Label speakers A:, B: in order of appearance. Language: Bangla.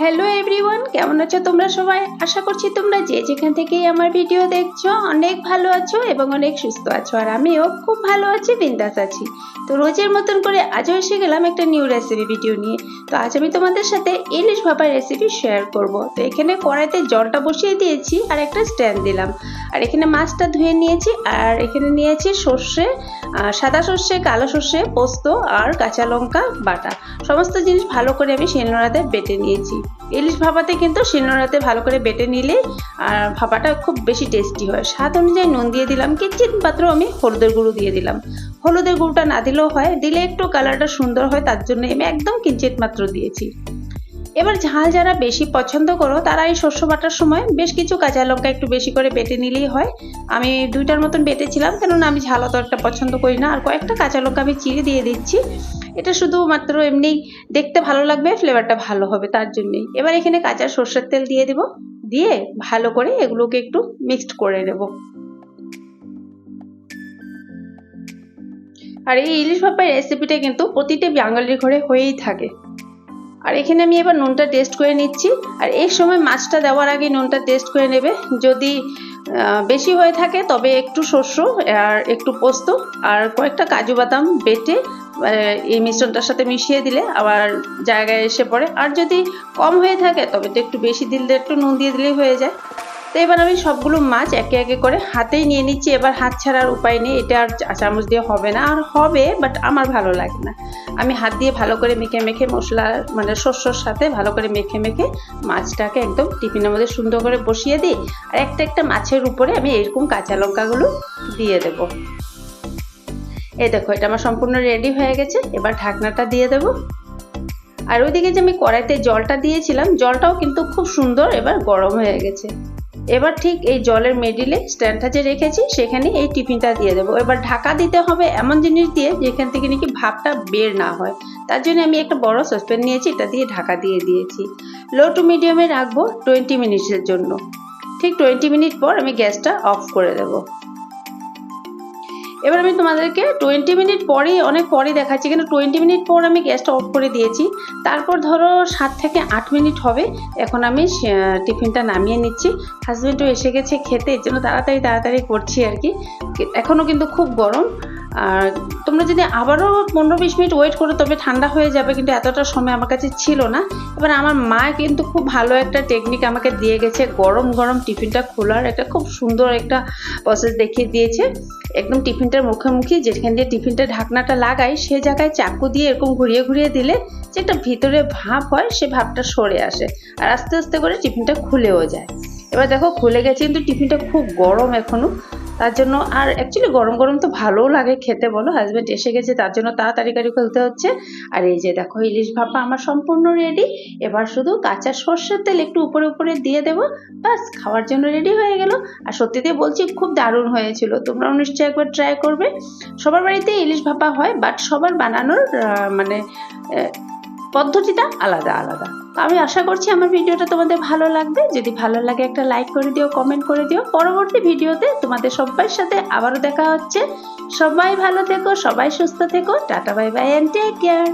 A: হ্যালো এভরিওয়ান কেমন আছো তোমরা সবাই? আশা করছি তোমরা যে যেখান থেকেই আমার ভিডিও দেখছ, অনেক ভালো আছো এবং অনেক সুস্থ আছো। আর আমিও খুব ভালো আছি, বিন্দাস আছি। তো রোজের মতন করে আজও এসে গেলাম একটা নিউ রেসিপি ভিডিও নিয়ে। তো আজ আমি তোমাদের সাথে ইলিশ ভাপার রেসিপি শেয়ার করব। তো এখানে কড়াইতে জলটা বসিয়ে দিয়েছি আর একটা স্ট্যান্ড দিলাম। আর এখানে মাছটা ধুয়ে নিয়েছি আর এখানে নিয়েছি সর্ষে সাদা সর্ষে, কালো সর্ষে, পোস্ত আর কাঁচা লঙ্কা বাটা। সমস্ত জিনিস ভালো করে আমি শিলনোড়াতে বেটে নিয়েছি। ইলিশ ভাপাতে কিন্তু শিলনোড়াতে ভালো করে বেটে নিলে আর ভাপাটা খুব বেশি টেস্টি হয়। স্বাদ অনুযায়ী নুন দিয়ে দিলাম কিঞ্চিত মাত্র আমি হলুদের গুঁড়ো দিয়ে দিলাম। হলুদের গুঁড়োটা না দিলেও হয়, দিলে একটু কালারটা সুন্দর হয়, তার জন্য আমি একদম কিঞ্চিত মাত্র দিয়েছি। এবার ঝাল যারা বেশি পছন্দ করো, তারা এই শস্য বাটার সময় বেশ কিছু কাঁচা লঙ্কা একটু বেশি করে বেটে নিলেই হয়। আমি দুইটার মতন বেটেছিলাম, কেননা আমি ঝাল অত একটা পছন্দ করি না। আর কয়েকটা কাঁচা লঙ্কা আমি চিড়ে দিয়ে দিচ্ছি। এটা শুধুমাত্র এমনি দেখতে ভালো লাগবে, ফ্লেভারটা ভালো হবে তার জন্যই। এবার এখানে কাঁচা সর্ষের তেল দিয়ে দেব। দিয়ে ভালো করে এগুলোকে একটু মিক্সড করে নেব। আর এই ইলিশ ভাপার রেসিপিটা কিন্তু প্রতিটি বাঙালির ঘরে হয়েই থাকে। আর এখানে আমি এবার নুনটা টেস্ট করে নিচ্ছি। আর এই সময় মাছটা দেওয়ার আগে নুনটা টেস্ট করে নেবে। যদি বেশি হয়ে থাকে তবে একটু শস্য আর একটু পোস্ত আর কয়েকটা কাজু বাদাম বেটে এই মিশ্রণটার সাথে মিশিয়ে দিলে আবার জায়গায় এসে পড়ে। আর যদি কম হয়ে থাকে তবে তো একটু বেশি দিলে একটু নুন দিয়ে দিলেই হয়ে যায়। তো এবার আমি সবগুলো মাছ একে একে করে হাতেই নিয়ে নিচ্ছি। এবার হাত ছাড়ার উপায় নেই, এটা আর চামচ দিয়ে হবে না। আর হবে বাট আমার ভালো লাগে না। আমি হাত দিয়ে ভালো করে মেখে মেখে মশলা মানে শস্যর সাথে ভালো করে মেখে মেখে মাছটাকে একদম টিফিনের মধ্যে সুন্দর করে বসিয়ে দিই। আর একটা একটা মাছের উপরে আমি এরকম কাঁচা লঙ্কাগুলো দিয়ে দেব। এই দেখো, এটা আমার সম্পূর্ণ রেডি হয়ে গেছে। এবার ঢাকনাটা দিয়ে দেবো। আর ওইদিকে যে আমি কড়াইতে জলটা দিয়েছিলাম, জলটাও কিন্তু খুব সুন্দর এবার গরম হয়ে গেছে। এবার ঠিক এই জলের মেডিলে স্ট্যান্ডটা যে রেখেছি, সেখানে এই টিফিনটা দিয়ে দেবো। এবার ঢাকা দিতে হবে এমন জিনিস দিয়ে যেখান থেকে নাকি ভাবটা বের না হয়। তার জন্য আমি একটা বড় সসপ্যান নিয়েছি, এটা দিয়ে ঢাকা দিয়ে দিয়েছি। লো টু মিডিয়ামে রাখব টোয়েন্টি মিনিটসের জন্য। ঠিক টোয়েন্টি মিনিট পর আমি গ্যাসটা অফ করে দেবো। এবার আমি তোমাদেরকে টোয়েন্টি মিনিট পরেই অনেক পরে দেখাচ্ছি, কিন্তু টোয়েন্টি মিনিট পর আমি গ্যাসটা অফ করে দিয়েছি। তারপর ধরো সাত থেকে আট মিনিট হবে, এখন আমি টিফিনটা নামিয়ে নিচ্ছি। হাজব্যান্ডও এসে গেছে খেতে এর জন্য তাড়াতাড়ি তাড়াতাড়ি করছি আর কি। এখনও কিন্তু খুব গরম। আর তোমরা যদি আবারও পনেরো বিশ মিনিট ওয়েট করো, তবে ঠান্ডা হয়ে যাবে, কিন্তু এতটা সময় আমার কাছে ছিল না। এবার আমার মা কিন্তু খুব ভালো একটা টেকনিক আমাকে দিয়ে গেছে, গরম গরম টিফিনটা খোলার একটা খুব সুন্দর একটা প্রসেস দেখিয়ে দিয়েছে। একদম টিফিনটার মুখোমুখি, যেখান দিয়ে টিফিনটা ঢাকনাটা লাগাই, সে জায়গায় চাকু দিয়ে এরকম ঘুরিয়ে ঘুরিয়ে দিলে যেটা ভিতরে ভাপ হয়, সে ভাবটা সরে আসে আর আস্তে আস্তে করে টিফিনটা খুলেও যায়। এবার দেখো, খুলে গেছে, কিন্তু টিফিনটা খুব গরম এখনও। তার জন্য আর অ্যাকচুয়ালি গরম গরম তো ভালোও লাগে খেতে বলো হাজব্যান্ড এসে গেছে, তার জন্য তাড়াতাড়ি করে খুলতে হচ্ছে। আর এই যে দেখো ইলিশ ভাপা আমার সম্পূর্ণ রেডি এবার শুধু কাঁচা সর্ষের তেল একটু উপরে উপরে দিয়ে দেবো, ব্যাস, খাওয়ার জন্য রেডি হয়ে গেল। আর সত্যিতে বলছি, খুব দারুণ হয়েছিল, তোমরাও নিশ্চয়ই একবার ট্রাই করবে। সবার বাড়িতে ইলিশ ভাপা হয় বাট সবার বানানোর মানে পদ্ধতিটা আলাদা আলাদা। আমি আশা করছি আমার ভিডিওটা তোমাদের ভালো লাগবে। যদি ভালো লাগে একটা লাইক করে দিও কমেন্ট করে দিও। পরবর্তী ভিডিওতে তোমাদের সবার সাথে আবারও দেখা হচ্ছে। সবাই ভালো থেকো, সবাই সুস্থ থেকো। Tata bye bye and take care